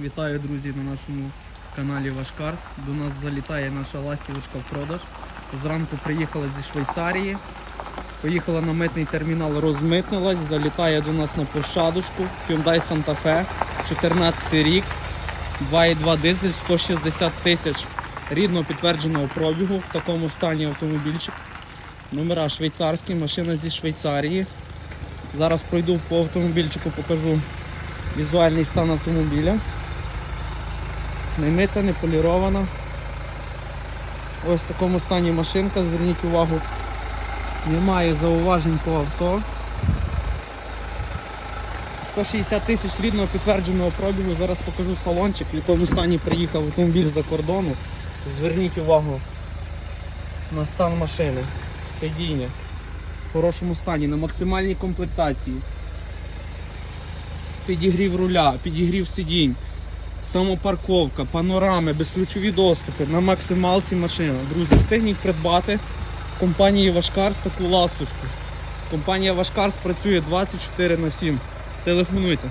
Вітаю, друзі, на нашому каналі Вашкарс. До нас залітає наша ластівочка в продаж. Зранку приїхала зі Швейцарії. Поїхала на митний термінал, розмитнилась, залітає до нас на площадочку. Hyundai Santa Fe, 14 рік, 2,2 дизель, 160 тисяч рідного підтвердженого пробігу. В такому стані автомобільчик. Номера швейцарські, машина зі Швейцарії. Зараз пройду по автомобільчику, покажу візуальний стан автомобіля. Не мита, не полірована. Ось в такому стані машинка, зверніть увагу, немає зауважень по авто. 160 тисяч рідного підтвердженого пробігу. Зараз покажу салончик, в якому стані приїхав автомобіль за кордону. Зверніть увагу на стан машини, сидіння в хорошому стані, на максимальній комплектації. Підігрів руля, підігрів сидінь, самопарковка, панорами, безключові доступи на максималці машина. Друзі, встигніть придбати компанії Вашкарс таку ласточку. Компанія Вашкарс працює 24 на 7. Телефонуйте.